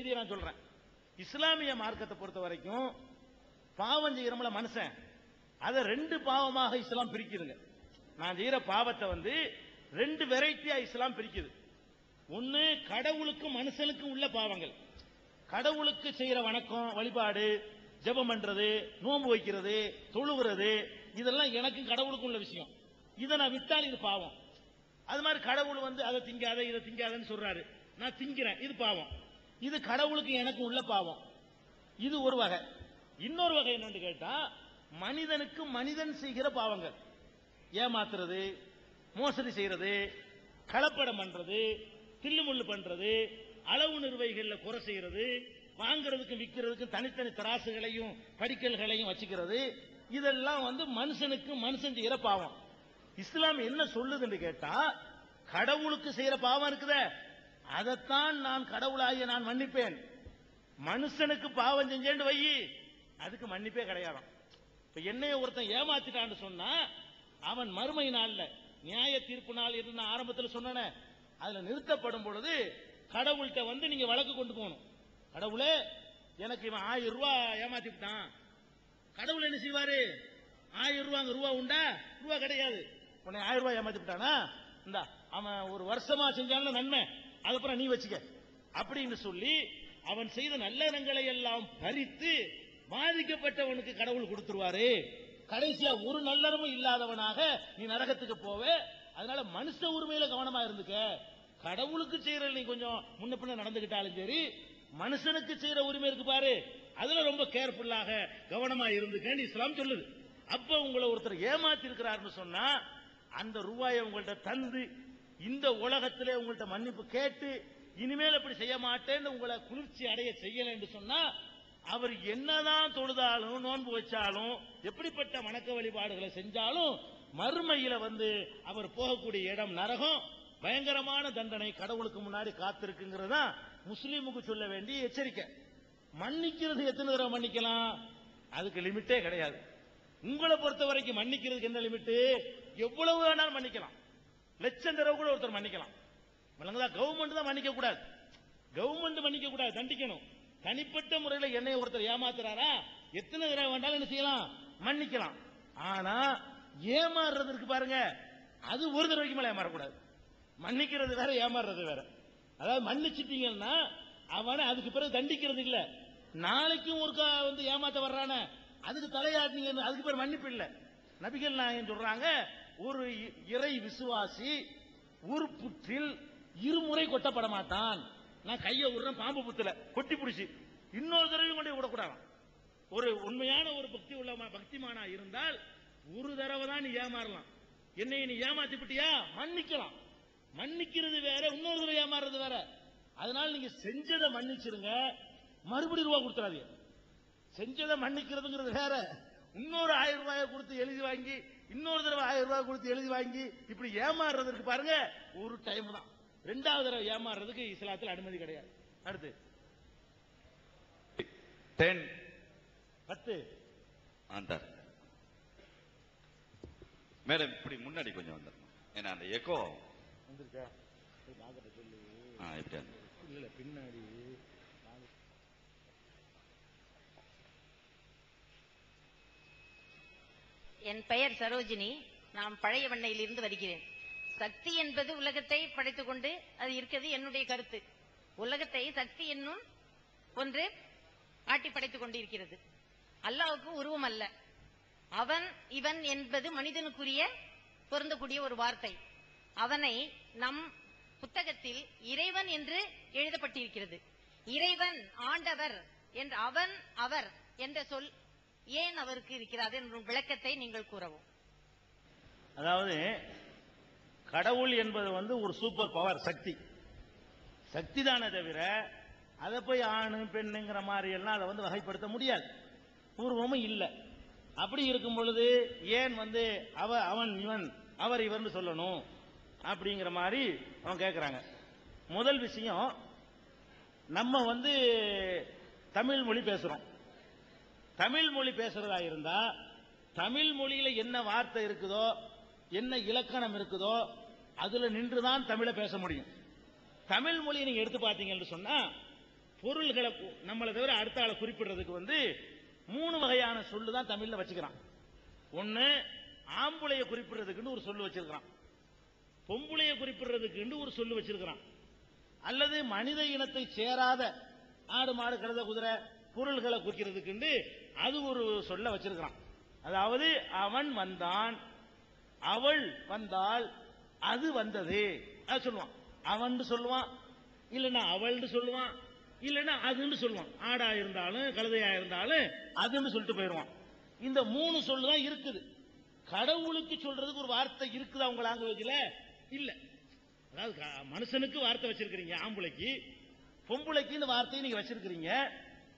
இதை நான் சொல்றேன். இஸ்லாமிய மார்க்கத்தை பொறுத்த வரைக்கும் பாவம் செய்யறோம்ல மனுஷன். அதை ரெண்டு பாவமாக இஸ்லாம் பிரிக்குதுங்க. நான் செய்யற பாவத்தை வந்து ரெண்டு வெரைட்டியா இஸ்லாம் பிரிக்குது. ஒன்னு கடவுளுக்கும் மனுஷனுக்கும் உள்ள பாவங்கள். கடவுளுக்கு செய்யற வணக்கம் வழிபாடு ஜெபம் பண்றது நோன்பு வைக்கிறது தொழுகிறது இதெல்லாம் எனக்கும் கடவுளுக்கும் உள்ள விஷயம். இதை நான் விட்டால் இது பாவம். அது மாதிரி கடவுள் வந்து அதை திங்காத இதை திங்காதன்னு சொல்றாரு. நான் திங்கிறேன் இது பாவம். இது கடவுளுக்கு எனக்கு உள்ள பாவம். இது ஒரு வகை. இன்னொரு வகை என்னன்னு கேட்டா மனிதனுக்கு மனிதன் செய்கிற பாவங்கள். ஏமாத்துறது மோசடி செய்யறது கலப்படம் பண்றது தில்லுமுள்ளு பண்றது அளவு நிர்வகிகள்ல குறை செய்யறது வாங்குறதுக்கும் விற்கிறதுக்கும் தனித்தனி தராசுகளையும் படிக்கல்களையும் வச்சுக்கிறது. இதெல்லாம் வந்து மனுஷனுக்கு மனுஷன் செய்யற பாவம். இஸ்லாம் என்ன சொல்லுதுன்னு கேட்டா கடவுளுக்கு செய்யற பாவம் இருக்குதே. அதைத்தான் நான் கடவுளாகிய நான் மன்னிப்பேன். மனுஷனுக்கு பாவம் செஞ்சேன்னு வை. அதுக்கு மன்னிப்பே கிடையாதாம். இப்ப என்னைய ஒருத்தன் ஏமாத்திட்டான்னு சொன்னா அவன் மறுமை நாள்ல நியாய தீர்ப்பு நாள் என்று நான் ஆரம்பத்தில் சொன்னேனே அதுல நிறுத்தப்படும் பொழுது கடவுள்கிட்ட வந்து நீங்க வழக்கு கொண்டு போகணும். கடவுளே எனக்கு இவன் ஆயிரம் ரூபா ஏமாத்திட்டான் கடவுள் என்ன செய்வாரு? ஆயிரம் ரூபாங்க ரூபா உண்டா? ரூபா கிடையாது. உன்னை ஆயிரம் ரூபாய் ஏமாத்திட்டானா இந்தா அவன் ஒரு வருஷமா செஞ்சாலும் நன்மை. அதுக்கப்புறம் நீ வச்சுக்க. அப்படின்னு சொல்லி அவன் செய்த நல்லறங்களை எல்லாம் பறித்து பாதிக்கப்பட்டவனுக்கு கடவுள் கொடுத்துருவாரு. கடைசியா ஒரு நல்லறமும் இல்லாதவனாக நீ நரகத்துக்கு போவே. அதனால மனுஷ உரிமையில கவனமா இருந்துக்க. கடவுளுக்கு செய்யற நீ கொஞ்சம் முன்ன பின்ன நடந்துகிட்டாலும் சரி மனுஷனுக்கு செய்யற உரிமை இருக்கு பாரு. அதுல ரொம்ப கேர்ஃபுல்லாக கவனமா இருந்துக்கன்னு இஸ்லாம் சொல்லுது. அப்ப உங்களை ஒருத்தர் ஏமாத்தி இருக்கிறாருன்னு சொன்னா அந்த ரூபாயை உங்கள்ட்ட தந்து இந்த உலகத்திலே உங்கள்ட்ட மன்னிப்பு கேட்டு இனிமேல் அப்படி செய்ய மாட்டேன்னு உங்களை குளிர்ச்சி அடைய செய்யல என்று சொன்னா அவர் என்னதான் தொழுதாலும் நோன்பு வச்சாலும் எப்படிப்பட்ட வணக்க வழிபாடுகளை செஞ்சாலும் மறுமையில வந்து அவர் போகக்கூடிய இடம் நரகம். பயங்கரமான தண்டனை கடவுளுக்கு முன்னாடி காத்திருக்குங்கிறது தான் முஸ்லீமுக்கு சொல்ல வேண்டிய எச்சரிக்கை. மன்னிக்கிறது எத்தனை தடவை மன்னிக்கலாம்? அதுக்கு லிமிட்டே கிடையாது. உங்களை பொறுத்த வரைக்கும் மன்னிக்கிறதுக்கு என்ன லிமிட்டு? எவ்வளவு வேணாலும் மன்னிக்கலாம். லட்சம் தடவை கூட ஒருத்தர் மன்னிக்கலாம். விளங்குதா? கவர்மெண்ட் தான் மன்னிக்க கூடாது கவர்மெண்ட் மன்னிக்க கூடாது தண்டிக்கணும். தனிப்பட்ட முறையில் என்னை ஒருத்தர் ஏமாத்துறாரா? எத்தனை தடவை வேண்டாலும் என்ன செய்யலாம்? மன்னிக்கலாம். ஆனா ஏமாறுறதுக்கு பாருங்க அது ஒரு தடவைக்கு மேல ஏமாறக்கூடாது. மன்னிக்கிறது வேற ஏமாறுறது வேற. அதாவது மன்னிச்சிட்டீங்கன்னா அவனை அதுக்கு பிறகு தண்டிக்கிறது இல்ல. நாளைக்கும் ஒருக்கா வந்து ஏமாத்த வர்றான அதுக்கு தலையாட்டினீங்க அதுக்கு பேர் மன்னிப்பு இல்லை. நபிகள் நாயகன் சொல்றாங்க ஒரு இ- இறை விசுவாசி உருப்புற்றில் இருமுறை கொட்டப்பட மாட்டான். நான் கையை விடுறேன் பாம்பு புத்துல கொட்டி பிடிச்சி இன்னொரு தடவையும் கொண்டு விடக்கூடாதான். விடக்கூடாது ஒரு உண்மையான ஒரு பக்தி உள்ள பக்திமானா இருந்தால் ஒரு தடவை தான் நீ ஏமாறலாம். என்னை நீ ஏமாத்தி விட்டியா மன்னிக்கலாம். மன்னிக்கிறது வேற இன்னொரு தடவை ஏமாறுறது வேற. அதனால நீங்க செஞ்சதை மன்னிச்சிருங்க. மறுபடியும் ரூபா கொடுத்துறாதீங்க. செஞ்சதை மன்னிக்கிறதுங்கிறது வேற. இன்னொரு ஆயிரம் ரூபாயை கொடுத்து எழுதி வாங்கி இன்னொரு தடவை ஆயிரம் ரூபாய் கொடுத்து எழுதி வாங்கி இப்படி ஏமாறுறதுக்கு பாருங்க ஒரு டைம் தான். ரெண்டாவது தடவை ஏமாறுறதுக்கு இஸ்லாத்தில் அனுமதி கிடையாது. அடுத்து. டென் பத்து. ஆண்டார் மேடம் இப்படி முன்னாடி கொஞ்சம் வந்துடணும். ஏன்னா அந்த எக்கோ டாக்டர் சொல்லு. இப்படி இல்ல பின்னாடி. என் பெயர் சரோஜினி. நான் பழைய வண்ணையிலிருந்து வருகிறேன். சக்தி என்பது உலகத்தை படைத்துக் கொண்டு அது இருக்கிறது என்னுடைய கருத்து. உலகத்தை சக்தி என்னும் ஒன்று ஆட்டி படைத்துக் கொண்டிருக்கிறது. அல்லாவுக்கு உருவம் அல்ல. அவன் இவன் என்பது மனிதனுக்குரிய பொருந்தக்கூடிய ஒரு வார்த்தை. அவனை நம் புத்தகத்தில் இறைவன் என்று எழுதப்பட்டிருக்கிறது. இறைவன் ஆண்டவர் என்ற அவன் அவர் என்ற சொல் ஏன் அவருக்கு இருக்கிறது என்ற விளக்கத்தை நீங்கள் கூறவும். அதாவது கடவுள் என்பது வந்து ஒரு சூப்பர் பவர் சக்தி. சக்தி தானே தவிர அதை போய் ஆணு பெண்ணுங்கிற மாதிரி எல்லாம் அதை வந்து வகைப்படுத்த முடியாது. பூர்வமும் இல்லை. அப்படி இருக்கும் பொழுது ஏன் வந்து அவ அவன் இவன் அவர் இவர்னு சொல்லணும்? அப்படிங்கிற மாதிரி அவன் கேட்குறாங்க முதல் விஷயம் நம்ம வந்து தமிழ் மொழி பேசுறோம். தமிழ் மொழி பேசுறதா இருந்தா தமிழ் மொழியில என்ன வார்த்தை இருக்குதோ என்ன இலக்கணம் இருக்குதோ அதுல நின்றுதான் தமிழை பேச முடியும். தமிழ் மொழியை நீங்க எடுத்து பார்த்தீங்கன்னு சொன்னா பொருள்களை கு- நம்மளை தவிர அடுத்த ஆளை குறிப்பிடுறதுக்கு வந்து மூணு வகையான சொல்லு தான் தமிழ்ல வச்சுக்கிறான். ஒண்ணு ஆம்புளைய குறிப்பிடுறதுக்குன்னு ஒரு சொல்லு வச்சிருக்கிறான். பொம்புளைய குறிப்பிடுறதுக்குன்னு ஒரு சொல்லு வச்சிருக்கிறான். அல்லது மனித இனத்தை சேராத ஆடு மாடு கழுத குதிரை பொருள்களை குறிக்கிறதுக்குண்டு அது ஒரு சொல்ல வச்சிருக்கிறான். அதாவது அவன் வந்தான். அவள் வந்தால் அது வந்தது. அது சொல்லுவான். அவன் சொல்லுவான். இல்லைன்னா அவள்னு சொல்லுவான். இல்லைன்னா அதுன்னு சொல்லுவான். ஆடா இருந்தாலும் கழுதையா இருந்தாலும் அதுன்னு சொல்லிட்டு போயிடுவான். இந்த மூணு சொல்லு தான் இருக்குது. கடவுளுக்கு சொல்றதுக்கு ஒரு வார்த்தை இருக்குதா உங்க லாங்குவேஜ்ல இல்ல. அதாவது மனுஷனுக்கு வார்த்தை வச்சிருக்கிறீங்க ஆம்பளைக்கு. பொம்பளைக்குன்னு வார்த்தையை நீங்க வச்சிருக்கிறீங்க.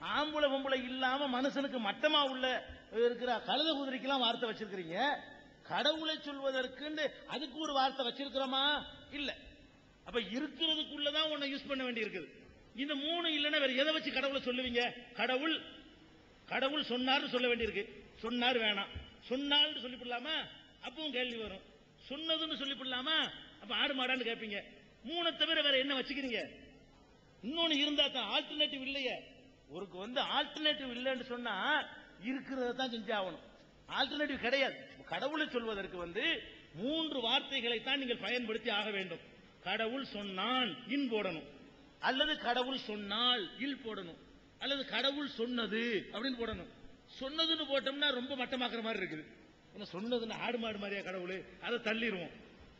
ஆம்பளை பொம்பளை இல்லாம மனுஷனுக்கு மட்டமா உள்ள இருக்கிற கழுத குதிரைக்கெல்லாம் வார்த்தை வச்சிருக்கிறீங்க? கடவுளை சொல்வதற்குன்னு அதுக்கு ஒரு வார்த்தை வச்சிருக்கிறோமா? இல்ல. அப்ப இருக்கிறதுக்குள்ளதான் உன்னை யூஸ் பண்ண வேண்டி இருக்குது இந்த மூணு இல்லைன்னா வேற எதை வச்சு கடவுளை சொல்லுவீங்க? கடவுள். கடவுள் சொன்னார்னு சொல்ல வேண்டியிருக்கு. சொன்னார் வேணாம். சொன்னால்னு சொல்லிவிடலாமா அப்பவும் கேள்வி வரும். சொன்னதுன்னு சொல்லிவிடலாமா அப்ப ஆடு மாடான்னு கேட்பீங்க. மூணை தவிர வேற என்ன வச்சுக்கிறீங்க? இன்னொன்னு இருந்தா தான் ஆல்டர்னேட்டிவ் இல்லையே. ஒருக்கு வந்து ஆல்டர்னேட்டிவ் இல்லைன்னு சொன்னா இருக்கிறத தான் செஞ்சாகணும். ஆல்டர்னேட்டிவ் கிடையாது. கடவுளை சொல்வதற்கு வந்து மூன்று வார்த்தைகளை தான் நீங்கள் பயன்படுத்தி ஆக வேண்டும். கடவுள் சொன்னான் இன் போடணும். அல்லது கடவுள் சொன்னால் இல் போடணும். அல்லது கடவுள் சொன்னது அப்படின்னு போடணும். சொன்னதுன்னு போட்டோம்னா ரொம்ப மட்டமாக்குற மாதிரி இருக்குது. என்ன சொன்னதுன்னு ஆடு மாடு மாதிரியா கடவுள் அதை தள்ளிடுவோம்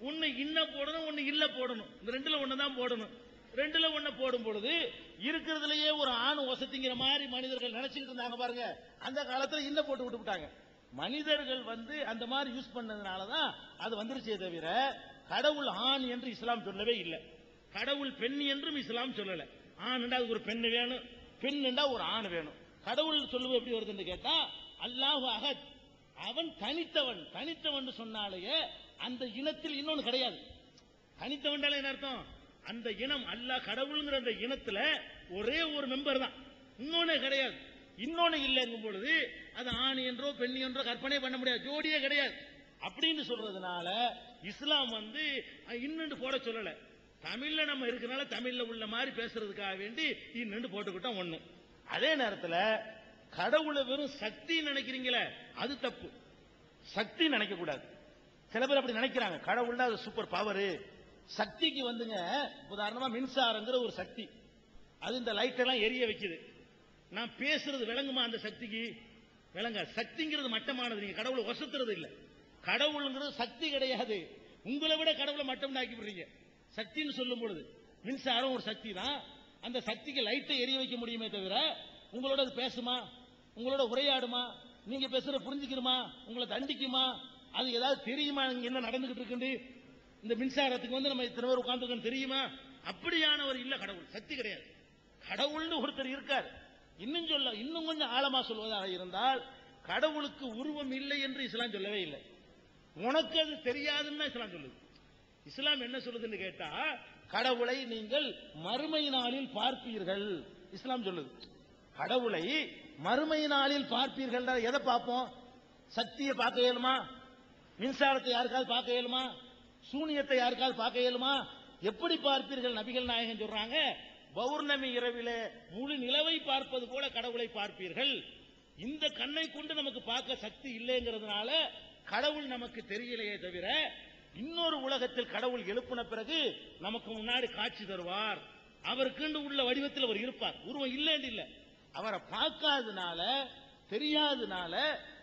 ஒன்னு இன்ன போடணும் ஒன்னு இல்ல போடணும். இந்த ரெண்டுல ஒன்று தான் போடணும். ரெண்டுல ஒண்ணு போடும் பொழுது இருக்கிறதுலயே ஒரு ஆண் வசதிங்கிற மாதிரி மனிதர்கள் நினைச்சுக்கிட்டு இருந்தாங்க பாருங்க. அந்த காலத்துல இன்ன போட்டு விட்டு விட்டாங்க. மனிதர்கள் வந்து அந்த மாதிரி யூஸ் பண்ணதுனால தான் அது வந்துருச்சே தவிர கடவுள் ஆண் என்று இஸ்லாம் சொல்லவே இல்லை. கடவுள் பெண் என்றும் இஸ்லாம் சொல்லல. ஆண்ண்டா அதுக்கு ஒரு பெண் வேணும். பெண்ண்டா ஒரு ஆண் வேணும். கடவுள் சொல்லுவது எப்படி வருதுன்னு கேட்டா அல்லாஹ் அகத். அவன் தனித்தவன். தனித்தவன் சொன்னாலேயே அந்த இனத்தில் இன்னொன்னு கிடையாது. தனித்தவன்டால என்ன அர்த்தம்? அந்த இனம் அல்லாஹ் கடவுளுங்கிற அந்த இனத்துல ஒரே ஒரு மெம்பர் தான். இன்னொன்னு கிடையாது. இன்னொன்னு இல்லைங்கும் பொழுது அது ஆண் என்றோ பெண் என்றோ கற்பனை பண்ண முடியாது. ஜோடியே கிடையாது. அப்படின்னு சொல்றதுனால இஸ்லாம் வந்து அஹ், இன்னுண்டு போட சொல்லல. தமிழ்ல நம்ம இருக்கனால தமிழ்ல உள்ள மாதிரி பேசுறதுக்காக வேண்டி இன்னுண்டு போட்டுக்கிட்டோம் ஒண்ணு. அதே நேரத்துல கடவுளை வெறும் சக்தி நினைக்கிறீங்களே அது தப்பு. சக்தி நினைக்க கூடாது சில பேர் அப்படி நினைக்கிறாங்க. கடவுள்னா அது சூப்பர் பவர் சக்திக்கு வந்துங்க உதாரணமா மின்சாரங்கிற ஒரு சக்தி. அது இந்த லைட் எல்லாம் எரிய வைக்குது. நான் பேசுறது விளங்குமா அந்த சக்திக்கு? விளங்க சக்திங்கிறது மட்டமானது. நீங்க கடவுளை ஒசத்துறது இல்லை. கடவுளுங்கிறது சக்தி கிடையாது. உங்களை விட கடவுளை மட்டம் ஆக்கி விடுறீங்க சக்தின்னு சொல்லும் பொழுது மின்சாரம் ஒரு சக்தி தான் அந்த சக்திக்கு லைட்டை எரிய வைக்க முடியுமே தவிர உங்களோட அது பேசுமா? உங்களோட உரையாடுமா? நீங்க பேசுற புரிஞ்சுக்கிறமா? உங்களை தண்டிக்குமா? அது ஏதாவது தெரியுமா? என்ன நடந்துகிட்டு இருக்குன்னு? இந்த மின்சாரத்துக்கு வந்து நம்ம இத்தனை பேர் உட்கார்ந்துருக்கோம் தெரியுமா? அப்படியானவர் இல்ல கடவுள். சக்தி கிடையாது. கடவுள்னு ஒருத்தர் இருக்கார். இன்னும் சொல்ல இன்னும் கொஞ்சம் ஆழமா சொல்வதாக இருந்தால் கடவுளுக்கு உருவம் இல்லை என்று இஸ்லாம் சொல்லவே இல்லை. உனக்கு அது தெரியாதுன்னு இஸ்லாம் சொல்லுது. இஸ்லாம் என்ன சொல்லுதுன்னு கேட்டா கடவுளை நீங்கள் மறுமை நாளில் பார்ப்பீர்கள். இஸ்லாம் சொல்லுது. கடவுளை மறுமை நாளில் பார்ப்பீர்கள் எதை பார்ப்போம்? சக்தியை பார்க்க இயலுமா? மின்சாரத்தை யாருக்காவது பார்க்க இயலுமா? சூனியத்தை யாருக்காவது பார்க்க இயலுமா? எப்படி பார்ப்பீர்கள் நபிகள் நாயகன் சொல்றாங்க? பௌர்ணமி இரவில முழு நிலவை பார்ப்பது போல கடவுளை பார்ப்பீர்கள். இந்த கண்ணை கொண்டு நமக்கு பார்க்க சக்தி இல்லைங்கிறதுனால கடவுள் நமக்கு தெரியலையே தவிர இன்னொரு உலகத்தில் கடவுள் எழுப்பின பிறகு நமக்கு முன்னாடி காட்சி தருவார். அவருக்குண்டு உள்ள வடிவத்தில் அவர் இருப்பார். உருவம் இல்லைன்னு இல்ல. அவரை பார்க்காதனால தெரியாதனால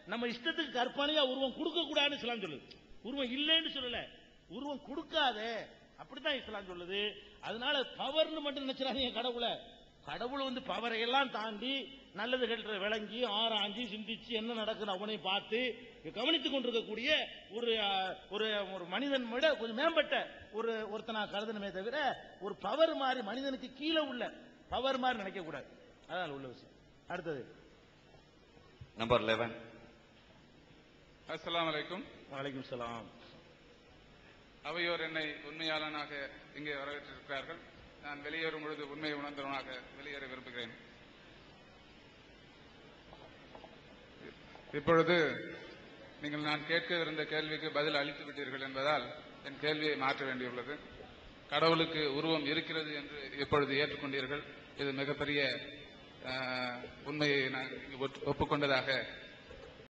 நம்ம இஷ்டத்துக்கு கற்பனையா உருவம் கொடுக்க கூடாதுன்னு சொல்லு சொல்லுது. உருவம் இல்லைன்னு சொல்லல. உருவம் கொடுக்காதே. அப்படித்தான் இஸ்லாம் சொல்லுது. அதனால பவர்னு மட்டும் நினைச்சிடாதீங்க கடவுளை. கடவுள் வந்து பவரை எல்லாம் தாண்டி நல்லது கெட்ட விளங்கி ஆராய்ஞ்சு சிந்திச்சு என்ன நடக்குது அவனை பார்த்து கவனித்துக் கொண்டிருக்கக்கூடிய ஒரு ஒரு ஒரு மனிதன் விட கொஞ்சம் மேம்பட்ட ஒரு ஒருத்தனா கருதணுமே தவிர ஒரு பவர் மாதிரி மனிதனுக்கு கீழே உள்ள பவர் மாதிரி நினைக்க கூடாது அதான் உள்ள விஷயம். அடுத்தது. நம்பர் லெவன் அஸ்ஸலாமு அலைக்கும் வலைக்கும் சலாம் அவையோர் என்னை உண்மையாளனாக இங்கே வரவேற்றிருக்கிறார்கள். நான் வெளியேறும் பொழுது உண்மையை உணர்ந்தவனாக வெளியேற விரும்புகிறேன். இப்பொழுது நீங்கள் நான் கேட்கவிருந்த கேள்விக்கு பதில் அளித்து விட்டீர்கள் என்பதால் என் கேள்வியை மாற்ற வேண்டியுள்ளது. கடவுளுக்கு உருவம் இருக்கிறது என்று இப்பொழுது ஏற்றுக்கொண்டீர்கள். இது மிகப்பெரிய உண்மையை நான் ஒப்புக்கொண்டதாக